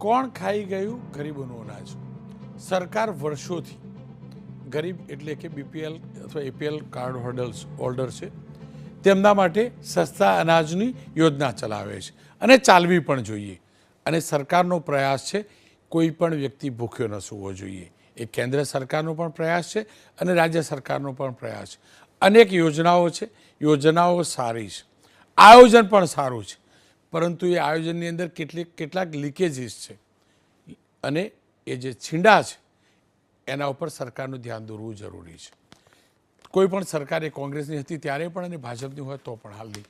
કોણ ખાઈ ગયું? ગરીબોનું અનાજ. સરકાર વર્ષોથી ગરીબ એટલે કે બીપીએલ અથવા એપીએલ કાર્ડ હોલ્ડર્સ હોલ્ડર છે. તેમના માટે સસ્તા અનાજની યોજના ચલાવે છે. અને ચાલવી પણ જોઈએ. અને સરકારનો પ્રયાસ છે, કોઈ પણ વ્યક્તિ ભૂખ્યો ન સૂવો જોઈએ. એ કેન્દ્ર સરકારનો પણ પ્રયાસ છે અને રાજ્ય સરકારનો પણ પ્રયાસ છે. અનેક યોજનાઓ છે. યોજનાઓ સારી છે. આયોજન પણ સારું છે. પરંતુ એ આયોજનની અંદર કેટલીક, કેટલાક લીકેજીસ છે. અને એ જે છીંડા છે, એના ઉપર સરકારનું ધ્યાન દોરવું જરૂરી છે. કોઈ પણ સરકાર એ કોંગ્રેસની હતી ત્યારે પણ અને ભાજપની હોય તો પણ હાલની.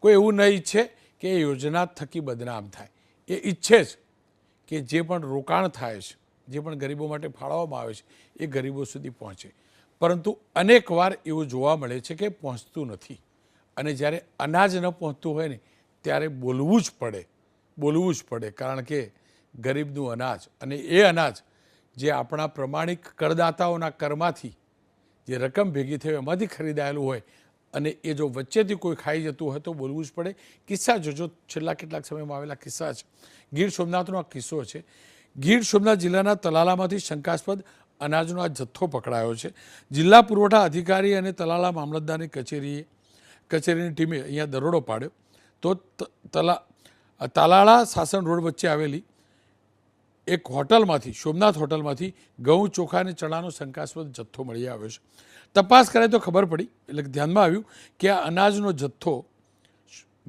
કોઈ એવું નહીં ઈચ્છે કે એ યોજના થકી બદનામ થાય. એ ઈચ્છે જ કે જે પણ રોકાણ થાય છે, જે પણ ગરીબો માટે ફાળવવામાં આવે છે, એ ગરીબો સુધી પહોંચે. પરંતુ અનેકવાર એવું જોવા મળે છે કે પહોંચતું નથી. અને જ્યારે અનાજ ન પહોંચતું હોય ને ત્યારે બોલવું જ પડે, બોલવું જ પડે. કારણ કે ગરીબનું અનાજ અને એ અનાજ જે આપણા પ્રમાણિક કરદાતાઓના કરમાંથી જે રકમ ભેગી થઈ એમાંથી ખરીદાયેલું હોય અને એ જો વચ્ચેથી કોઈ ખાઈ જતું હોય તો બોલવું જ પડે. કિસ્સા જોજો, છેલ્લા કેટલાક સમયમાં આવેલા કિસ્સા છે. ગીર સોમનાથનો આ કિસ્સો છે. ગીર સોમનાથ જિલ્લાના તલાલામાંથી શંકાસ્પદ અનાજનો આ જથ્થો પકડાયો છે. જિલ્લા પુરવઠા અધિકારી અને તલાલા મામલતદારની કચેરીએ, કચેરીની ટીમે અહીંયા દરોડો પાડ્યો. તો તલા તાલાળા સાસણ રોડ વચ્ચે આવેલી એક હોટલમાંથી, સોમનાથ હોટલમાંથી ઘઉં, ચોખા અને ચણાનો શંકાસ્પદ જથ્થો મળી આવ્યો છે. તપાસ કરાય તો ખબર પડી, એટલે ધ્યાનમાં આવ્યું કે આ અનાજનો જથ્થો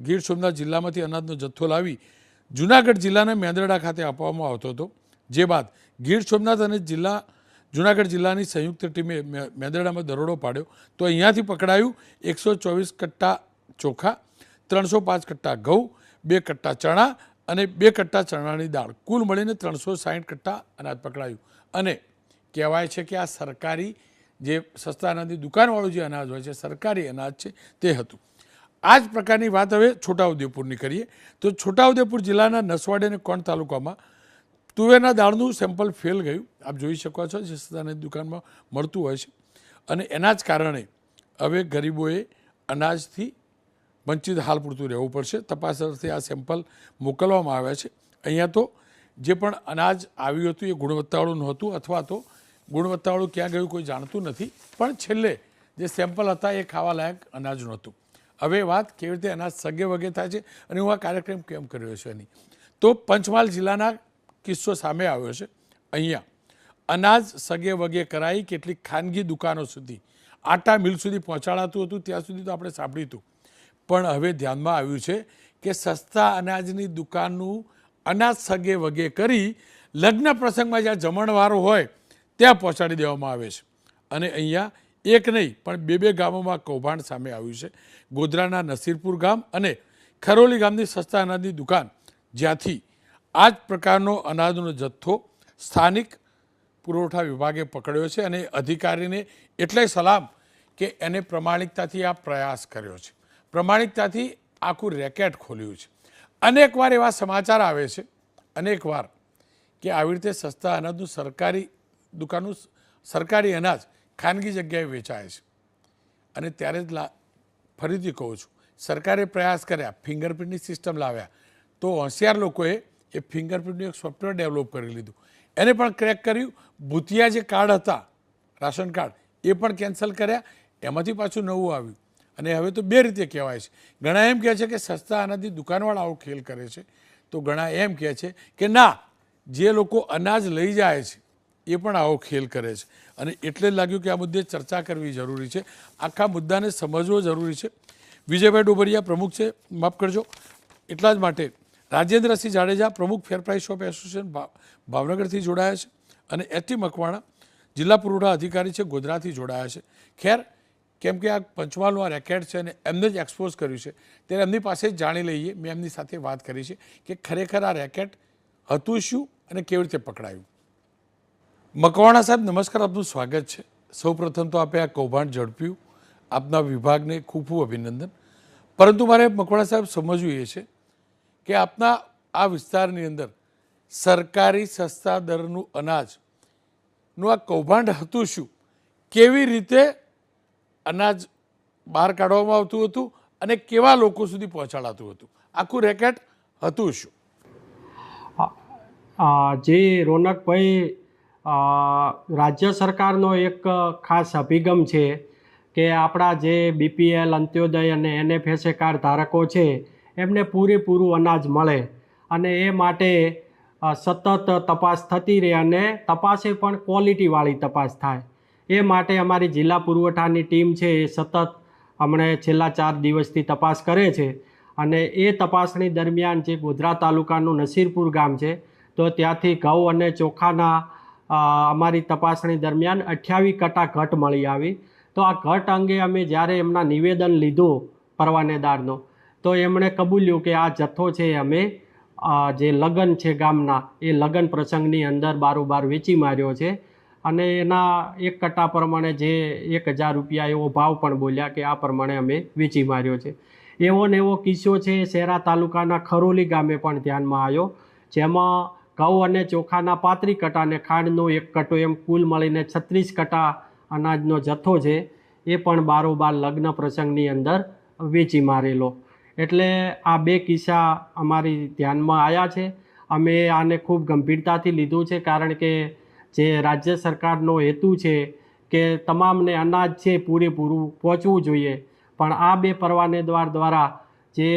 ગીર સોમનાથ જિલ્લામાંથી અનાજનો જથ્થો લાવી જુનાગઢ જિલ્લાના મેંદરડા ખાતે આપવામાં આવતો હતો. જે બાદ ગીર સોમનાથ અને જિલ્લા, જુનાગઢ જિલ્લાની સંયુક્ત ટીમે મેંદરડામાં દરોડો પાડ્યો. તો અહીંયાથી પકડાયું એકસો ચોવીસ કટ્ટા ચોખા ત્રણસો પાંચ કટ્ટા ઘઉં, બે કટ્ટા ચણા અને બે કટ્ટા ચણાની દાળ. કુલ મળીને ત્રણસો સાહીઠ કટ્ટા અનાજ પકડાયું. અને કહેવાય છે કે આ સરકારી જે સસ્તા અનાજની દુકાનવાળું જે અનાજ હોય છે, સરકારી અનાજ છે, તે હતું. આ જ પ્રકારની વાત હવે છોટાઉદેપુરની કરીએ. તો છોટાઉદેપુર જિલ્લાના નસવાડી અને કોણ તાલુકામાં તુવેરના દાળનું સેમ્પલ ફેલ ગયું. આપ જોઈ શકો છો જે સસ્તાની દુકાનમાં મળતું હોય છે. અને એના જ કારણે હવે ગરીબોએ અનાજથી વંચિત હાલ પૂરતું રહેવું પડશે. તપાસ અર્થે આ સેમ્પલ મોકલવામાં આવ્યા છે. અહીંયા તો જે પણ અનાજ આવ્યું હતું એ ગુણવત્તાવાળું નહોતું અથવા તો ગુણવત્તાવાળું ક્યાં ગયું કોઈ જાણતું નથી. પણ છેલ્લે જે સેમ્પલ હતા એ ખાવાલાયક અનાજ નહોતું. હવે વાત કેવી રીતે અનાજ સગે વગે થાય છે અને હું આ કાર્યક્રમ કેમ કર્યો છે એની. તો પંચમહાલ જિલ્લાના કિસ્સો સામે આવ્યો છે. અહીંયા અનાજ સગે વગે કરાઈ કેટલીક ખાનગી દુકાનો સુધી, આટા મિલ સુધી પહોંચાડાતું હતું. ત્યાં સુધી તો આપણે સાંભળ્યું હતું પણ હવે ધ્યાનમાં આવ્યું છે કે સસ્તા અનાજની દુકાનનું અનાજ સગે વગે કરી લગ્ન પ્રસંગમાં જ્યાં જમણવારો હોય, ત્યાં પહોંચાડી દેવામાં આવે છે. અને અહીંયા એક નહીં, પણ બે બે ગામોમાં કૌભાંડ સામે આવ્યું છે. ગોધરાના નસીરપુર ગામ અને ખરોલી ગામની સસ્તા અનાજની દુકાન, જ્યાંથી આ જ પ્રકારનો અનાજનો જથ્થો સ્થાનિક પુરવઠા વિભાગે પકડ્યો છે અને અધિકારીને એટલે સલામ કે એને પ્રમાણિકતાથી આ પ્રયાસ કર્યો છે. પ્રમાણિકતાથી આખું રેકેટ ખોલ્યું છે. અનેકવાર એવા સમાચાર આવે છે, અનેકવાર કે આવી રીતે સસ્તા અનાજનું સરકારી દુકાનનું સરકારી અનાજ ખાનગી જગ્યાએ વેચાય છે. અને ત્યારે જ ફરીથી કહું છું, સરકારે પ્રયાસ કર્યા, ફિંગરપ્રિન્ટની સિસ્ટમ લાવ્યા. તો હોશિયાર લોકોએ એ ફિંગરપ્રિન્ટનું એક સોફ્ટવેર ડેવલપ કરી લીધું. એને પણ ક્રેક કર્યું. ભૂતિયા જે કાર્ડ હતા, રાશન કાર્ડ, એ પણ કેન્સલ કર્યા. એમાંથી પાછું નવું આવ્યું. અને હવે તો બે રીતે કહેવાય છે. ઘણા એમ કહે છે કે સસ્તા અનાજની દુકાનવાળા આવો ખેલ કરે છે. તો ઘણા એમ કહે છે કે ના, જે લોકો અનાજ લઈ જાય છે, એ પણ આવો ખેલ કરે છે. અને એટલે જ લાગ્યું કે આ મુદ્દે ચર્ચા કરવી જરૂરી છે. આખા મુદ્દાને સમજવો જરૂરી છે. વિજયભાઈ ડોબરિયા પ્રમુખ છે. માફ કરજો. એટલા જ માટે રાજેન્દ્રસિંહ જાડેજા પ્રમુખ ફેર પ્રાઇસ શોપ એસોસિએશન ભાવનગરથી જોડાયા છે. અને એટી મકવાણા જિલ્લા પુરવઠા અધિકારી છે. ગોધરાથી જોડાયા છે. ખેર કેમ કે આ પંચમહાલનું આ રેકેટ છે અને એમને જ એક્સપોઝ કર્યું છે. ત્યારે એમની પાસે જ જાણી લઈએ. મેં એમની સાથે વાત કરી છે કે ખરેખર આ રેકેટ હતું શું અને કેવી રીતે પકડાયું? મકવાણા સાહેબ, નમસ્કાર. આપનું સ્વાગત છે. સૌપ્રથમ તો આપે આ કૌભાંડ ઝડપ્યું. આપના વિભાગને ખૂબ ખૂબ અભિનંદન. પરંતુ મારે મકવાણા સાહેબ સમજવું એ છે કે આપના આ વિસ્તારની અંદર સરકારી સસ્તા દરનું અનાજનું આ કૌભાંડ હતું શું? કેવી રીતે અનાજ બહાર કાઢવામાં આવતું હતું અને કેવા લોકો સુધી પહોંચાડાતું હતું? આખું રેકેટ હતું શું? જે રોનકભાઈ રાજ્ય સરકારનો એક ખાસ અભિગમ છે કે આપણા જે બીપીએલ અંત્યોદય અને એનએફએસએ કાર્ડ ધારકો છે, એમને પૂરેપૂરું અનાજ મળે અને એ માટે સતત તપાસ થતી રહે અને તપાસે પણ ક્વોલિટીવાળી તપાસ થાય. એ માટે અમારી જિલ્લા પુરવઠાની ટીમ છે એ સતત હમણે છેલ્લા ચાર દિવસથી તપાસ કરે છે અને એ તપાસણી દરમિયાન જે ગોધરા તાલુકાનું નસીરપુર ગામ છે, તો ત્યાંથી ઘઉં અને ચોખાના અમારી તપાસણી દરમિયાન અઠ્યાવીસ કટા ઘટ મળી આવી. તો આ ઘટ અંગે અમે જ્યારે એમના નિવેદન લીધું પરવાનેદારનો, તો એમણે કબૂલ્યું કે આ જથ્થો છે અમે જે લગ્ન છે ગામના, એ લગ્ન પ્રસંગની અંદર બારોબાર વેચી માર્યો છે. અને એના એક કટ્ટા પ્રમાણે જે એક હજાર રૂપિયા એવો ભાવ પણ બોલ્યા કે આ પ્રમાણે અમે વેચી માર્યો છે. એવો ને એવો કિસ્સો છે, શેરા તાલુકાના ખરોલી ગામે પણ ધ્યાનમાં આવ્યો, જેમાં ઘઉં અને ચોખાના પાત્રી કટાને ખાંડનો એક કટ્ટો એમ કુલ મળીને છત્રીસ કટા અનાજનો જથ્થો છે, એ પણ બારોબાર લગ્ન પ્રસંગની અંદર વેચી મારેલો. એટલે આ બે કિસ્સા અમારી ધ્યાનમાં આવ્યા છે. અમે આને ખૂબ ગંભીરતાથી લીધું છે, કારણ કે જે રાજ્ય સરકારનો હેતુ છે કે તમામને અનાજ છે પૂરેપૂરું પહોંચવું જોઈએ. પણ આ બે પરવાનેદાર દ્વારા જે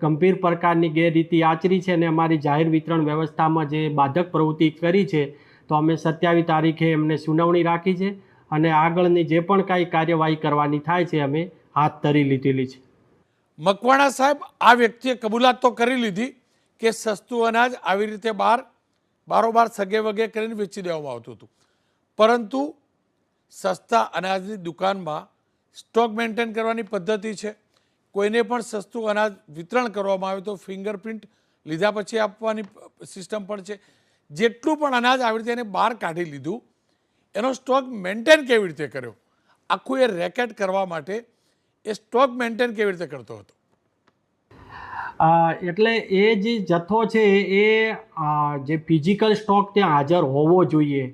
ગંભીર પ્રકારની ગેરરીતિ આચરી છે અને અમારી જાહેર વિતરણ વ્યવસ્થામાં જે બાધક પ્રવૃત્તિ કરી છે, તો અમે સત્યાવીસ તારીખે એમને સુનાવણી રાખી છે અને આગળની જે પણ કાંઈ કાર્યવાહી કરવાની થાય છે, અમે હાથ ધરી લીધેલી છે. મકવાણા સાહેબ, આ વ્યક્તિએ કબૂલાત તો કરી લીધી કે સસ્તું અનાજ આવી રીતે બહાર બારોબાર સગે વગે કરીને વેચી દેવામાં આવતું હતું. પરંતુ સસ્તા અનાજની દુકાનમાં સ્ટોક મેન્ટેન કરવાની પદ્ધતિ છે. કોઈને પણ સસ્તું અનાજ વિતરણ કરવામાં આવે તો ફિંગરપ્રિન્ટ લીધા પછી આપવાની સિસ્ટમ પણ છે. જેટલું પણ અનાજ આવી રીતે એને બહાર કાઢી લીધું, એનો સ્ટોક મેન્ટેન કેવી રીતે કર્યો? આખું એ રેકેટ કરવા માટે એ સ્ટોક મેન્ટેન કેવી રીતે કરતો હતો? એટલે એ જે જથ્થો છે, એ જે ફિઝિકલ સ્ટોક ત્યાં હાજર હોવો જોઈએ,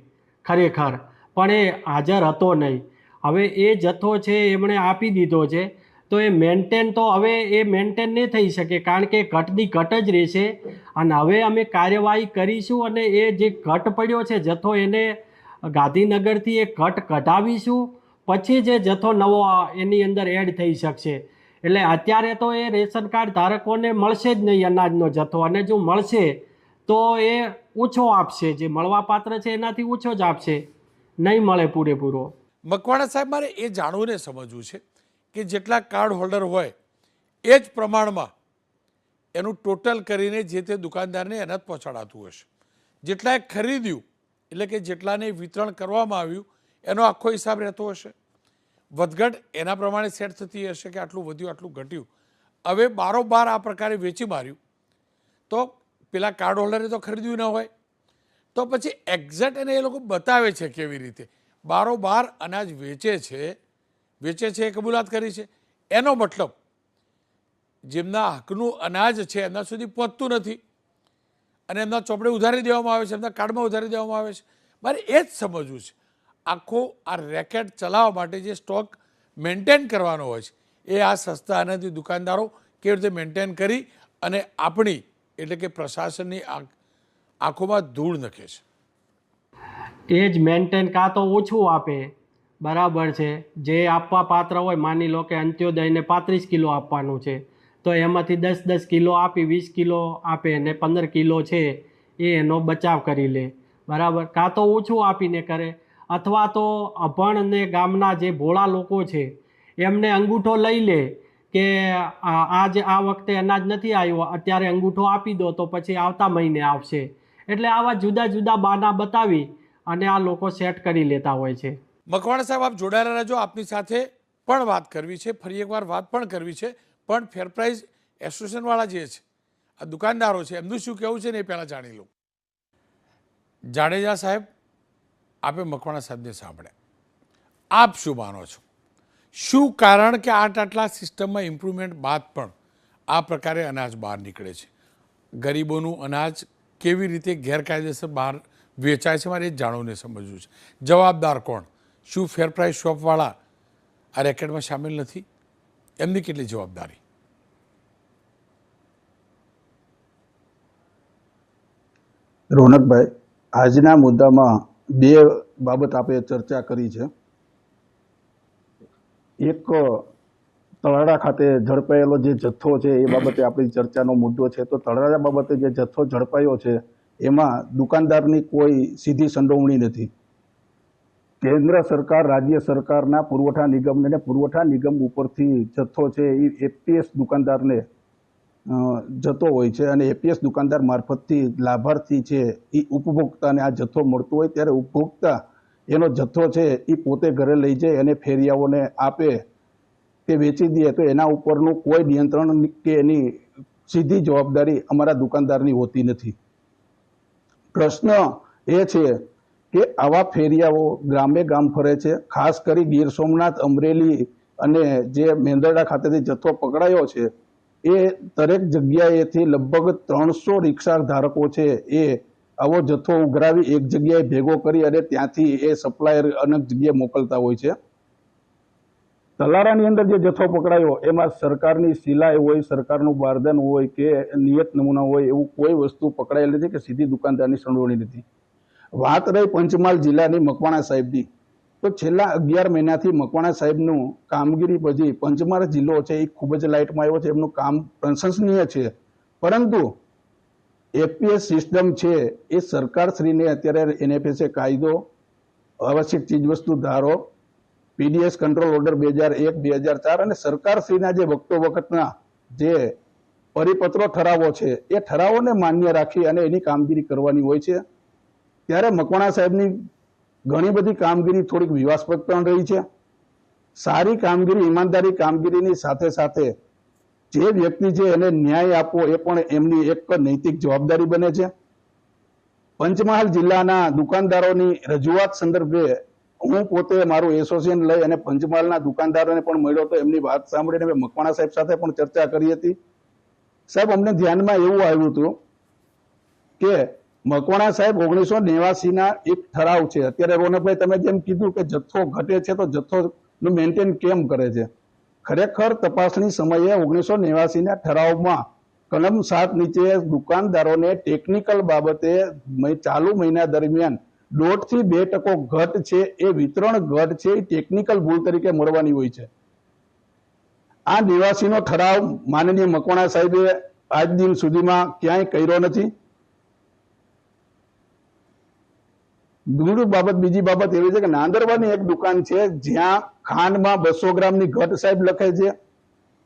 ખરેખર. પણ એ હાજર હતો નહીં. હવે એ જથ્થો છે, એમણે આપી દીધો છે. તો એ મેન્ટેન તો હવે એ મેન્ટેન નહીં થઈ શકે, કારણ કે ઘટની ઘટ જ રહેશે. અને હવે અમે કાર્યવાહી કરીશું અને એ જે ઘટ પડ્યો છે, જથ્થો એને ગાંધીનગરથી એ ઘટ કઢાવીશું. પછી જે જથ્થો નવો એની અંદર એડ થઈ શકશે. એટલે અત્યારે તો એ રેશન કાર્ડ ધારકોને મળશે જ નહીં અનાજનો જથ્થો. અને જો મળશે, તો એ ઓછો આપશે. જે મળવાપાત્ર છે, એનાથી ઓછો જ આપશે. નહીં મળે પૂરેપૂરો. મકવાણા સાહેબ, મારે એ જાણવું ને સમજવું છે કે જેટલા કાર્ડ હોલ્ડર હોય, એ જ પ્રમાણમાં એનું ટોટલ કરીને જે તે દુકાનદારને અનાજ પહોંચાડાતું હશે. જેટલાએ ખરીદ્યું, એટલે કે જેટલાને વિતરણ કરવામાં આવ્યું, એનો આખો હિસાબ રહેતો હશે. વધઘટ એના પ્રમાણે સેટ થતી હશે કે આટલું વધ્યું, આટલું ઘટ્યું. હવે બારોબાર આ પ્રકારે વેચી માર્યું. તો પેલા કાર્ડ હોલ્ડરે તો ખરીદ્યું ન હોય. તો પછી એક્ઝેક્ટ એને એ લોકો બતાવે છે કેવી રીતે. બારોબાર અનાજ વેચે છે વેચે છે એ કબૂલાત કરી છે. એનો મતલબ જેમના હકનું અનાજ છે એમના સુધી પહોંચતું નથી. અને એમના ચોપડે ઉધારી દેવામાં આવે છે, એમના કાર્ડમાં ઉધારી દેવામાં આવે છે. મારે એ જ સમજવું છે. આખો આ રેકેટ ચલાવવા માટે જે સ્ટોક મેન્ટેન કરવાનો હોય છે, એ આ સસ્તા આનાથી દુકાનદારો કેવી રીતે મેન્ટેન કરી અને આપણી એટલે કે પ્રશાસનની આંખ- આંખોમાં ધૂળ નખે છે? એ જ મેન્ટેન કાં તો ઓછું આપે, બરાબર છે. જે આપવા પાત્ર હોય, માની લો કે અંત્યોદયને પાંત્રીસ કિલો આપવાનું છે, તો એમાંથી દસ દસ કિલો આપી, વીસ કિલો આપે ને પંદર કિલો છે, એ એનો બચાવ કરી લે. બરાબર? કાં તો ઓછું આપીને કરે અથવા તો અભણ અને ગામના જે ભોળા લોકો છે, એમને અંગૂઠો લઈ લે કે આજે આ વખતે અનાજ નથી આવ્યો, અત્યારે અંગૂઠો આપી દો તો પછી આવતા મહિને આવશે. એટલે આવા જુદા જુદા બાના બતાવી અને આ લોકો સેટ કરી લેતા હોય છે. મકવાણા સાહેબ, આપ જોડાયેલા રહેજો. આપની સાથે પણ વાત કરવી છે. ફરી એકવાર વાત પણ કરવી છે. પણ ફેર પ્રાઇઝ એસોસિએશનવાળા જે છે, આ દુકાનદારો છે, એમનું શું કહેવું છે ને એ પહેલાં જાણી લઉં જાડેજા સાહેબ આપે મકવાણા સાહેબને સાંભળ્યા આપ શું માનો છો? શું કારણ કે આટ આટલા સિસ્ટમમાં ઇમ્પ્રુવમેન્ટ બાદ પણ આ પ્રકારે અનાજ બહાર નીકળે છે? ગરીબોનું અનાજ કેવી રીતે ગેરકાયદેસર બહાર વેચાય છે મારે એ જ જાણવું ને સમજવું છે. જવાબદાર કોણ? શું ફેર પ્રાઇસ શોપવાળા આ રેકેટમાં સામેલ નથી? એમની કેટલી જવાબદારી? રોનકભાઈ, આજના મુદ્દામાં બે બાબત આપણે ચર્ચા કરી છે. એક તળાડા ખાતે ઝડપાયેલો જે જથ્થો છે, એ બાબતે આપણી ચર્ચાનો મુદ્દો છે. તો તળાડા બાબતે જે જથ્થો ઝડપાયો છે, એમાં દુકાનદારની કોઈ સીધી સંડોવણી નથી. કેન્દ્ર સરકાર, રાજ્ય સરકારના પુરવઠા નિગમને પુરવઠા નિગમ ઉપરથી જથ્થો છે, એ એપીએસ દુકાનદારને જતો હોય છે અને એપીએસ દુકાનદાર મારફતથી લાભાર્થી છે એ ઉપભોક્તાને આ જથ્થો મળતો હોય ત્યારે ઉપભોક્તા એનો જથ્થો છે એ પોતે ઘરે લઈ જાય અને ફેરિયાઓને આપે. તે વેચી દે તો એના ઉપરનું કોઈ નિયંત્રણ કે એની સીધી જવાબદારી અમારા દુકાનદારની હોતી નથી. પ્રશ્ન એ છે કે આવા ફેરિયાઓ ગામે ગામ ફરે છે, ખાસ કરી ગીર સોમનાથ, અમરેલી અને જે મેંદરડા ખાતેથી જથ્થો પકડાયો છે એ દરેક જગ્યાએથી લગભગ ત્રણસો રિક્ષા ધારકો છે. એ આવો જથ્થો ઉઘરાવી એક જગ્યાએ ભેગો કરી અને ત્યાંથી એ સપ્લાયર અનેક જગ્યાએ મોકલતા હોય છે. તલારાની અંદર જે જથ્થો પકડાયો, એમાં સરકારની સિલાઈ હોય, સરકારનું બારદાન હોય કે નિયત નમૂના હોય, એવું કોઈ વસ્તુ પકડાયેલ નથી કે સીધી દુકાનદારની સંડોવણી નથી. વાત રહી પંચમહાલ જિલ્લાની મકવાણા સાહેબની. તો છેલ્લા અગિયાર મહિનાથી મકવાણા સાહેબનું કામગીરી પછી પંચમહાલ જિલ્લો છે એ ખૂબ જ લાઇટમાં આવ્યો છે. એમનું કામ પ્રશંસનીય છે. પરંતુ એપીએસ સિસ્ટમ છે એ સરકારશ્રીને અત્યારે એનએફએસએ કાયદો, આવશ્યક ચીજવસ્તુ ધારો, પીડીએસ કંટ્રોલ ઓર્ડર બે હજાર એક, બે હજાર ચાર અને સરકારશ્રીના જે વખતો વખતના જે પરિપત્રો ઠરાવો છે, એ ઠરાવોને માન્ય રાખી અને એની કામગીરી કરવાની હોય છે. ત્યારે મકવાણા સાહેબની ઘણી બધી કામગીરી થોડીક વિવાસ્પદ પણ રહી છે. સારી કામગીરી, ઈમાનદારી કામગીરીની સાથે સાથે જે વ્યક્તિ છે એને ન્યાય આપવો એ પણ એમની એક નૈતિક જવાબદારી બને છે. પંચમહાલ જિલ્લાના દુકાનદારોની રજૂઆત સંદર્ભે હું પોતે મારું એસોસિએશન લઈ અને પંચમહાલના દુકાનદારોને પણ મળ્યો તો એમની વાત સાંભળીને મેં મકવાણા સાહેબ સાથે પણ ચર્ચા કરી હતી. સાહેબ, અમને ધ્યાનમાં એવું આવ્યું હતું કે મકવાણા સાહેબ ઓગણીસો નેવાસીના એક ઠરાવ છે. અત્યારે રોનકભાઈ, તમે જેમ કીધું કે જથ્થો ઘટે છે, તો જથ્થો નું મેન્ટેન કેમ કરે છે? ખરેખર તપાસણી સમયે ઓગણીસો નેવાસીના ઠરાવમાં કલમ સાત નીચે દુકાનદારોને ટેકનિકલ બાબતે ચાલુ મહિના દરમિયાન દોઢથી બે ટકો ઘટ છે, એ વિતરણ ઘટ છે, એ ટેકનિકલ ભૂલ તરીકે મળવાની હોય છે. આ નિવાસીનો ઠરાવ માનનીય મકવાણા સાહેબે આજ દિન સુધીમાં ક્યાંય કર્યો નથી. બીજું બાબત બીજી બાબત એવી છે કે નાંદરવાની એક દુકાન છે જ્યાં ખાંડમાં બસો ગ્રામની ઘટ સાહેબ લખે છે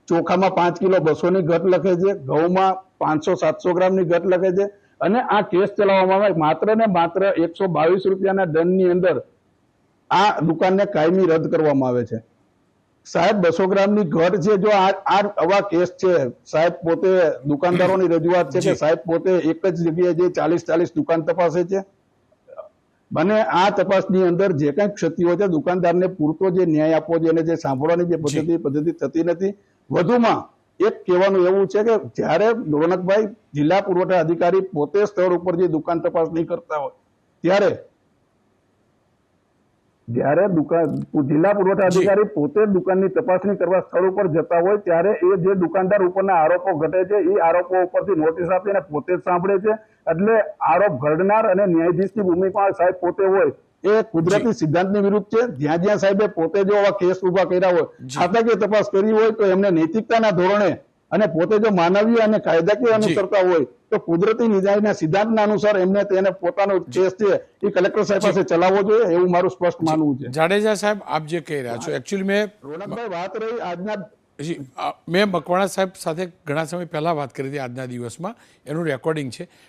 ચોખામાં પાંચ કિલો બસોની ઘટ લખે છે ઘઉંમાં પાંચસો સાતસો ગ્રામની ઘટ લખે છે અને આ કેસ ચલાવવામાં આવે. માત્ર ને માત્ર એકસો બાવીસ રૂપિયાના દંડની અંદર આ દુકાનને કાયમી રદ કરવામાં આવે છે. સાહેબ બસો ગ્રામની ઘટ છે જો આ આ આવા કેસ છે સાહેબ પોતે દુકાનદારોની રજૂઆત છે કે સાહેબ પોતે એક જ જગ્યાએ જે ચાલીસ ચાલીસ દુકાન તપાસે છે? અને આ તપાસની અંદર જે કઈ ક્ષતિઓ છે દુકાનદારને પૂરતો જે ન્યાય આપવો જોઈએ જે સાંભળવાની જે પદ્ધતિ પદ્ધતિ થતી નથી વધુમાં એક કહેવાનું એવું છે કે જ્યારે રોનકભાઈ જિલ્લા પુરવઠા અધિકારી પોતે સ્થળ ઉપર જે દુકાન તપાસ નહીં કરતા હોય ત્યારે જ્યારે દુકાન જિલ્લા પુરવઠા અધિકારી પોતે દુકાનની તપાસણી કરવા સ્થળ ઉપર જતા હોય ત્યારે એ જે દુકાનદાર ઉપરના આરોપો ઘટે છે એ આરોપો ઉપરથી નોટિસ આપીને પોતે જ સાંભળે છે. એટલે આરોપ ઘડનાર અને ન્યાયાધીશની ભૂમિકા સાહેબ પોતે હોય એ કુદરતી સિદ્ધાંતની વિરુદ્ધ છે. જ્યાં જ્યાં સાહેબે પોતે જો આવા કેસ ઊભા કર્યા હોય. ખાતાકીય તપાસ કરી હોય તો એમને નૈતિકતાના ધોરણે અને પોતે જો માનવીય અને કાયદાકીય અનુસરતા હોય તો કુદરતી ન્યાયના સિદ્ધાંતના અનુસાર એમને તેને પોતાનો કેસ છે એ કલેક્ટર સાહેબ પાસે ચલાવવો જોઈએ એવું મારું સ્પષ્ટ માનવું છે. જાડેજા સાહેબ આપ જે કહી રહ્યા છો એકચ્યુઅલી મેં રોનકભાઈ વાત રહી આજના જી, મેં મકવાણા સાહેબ સાથે ઘણા સમય પહેલાં વાત કરી હતી આજના દિવસમાં. એનું રેકોર્ડિંગ છે.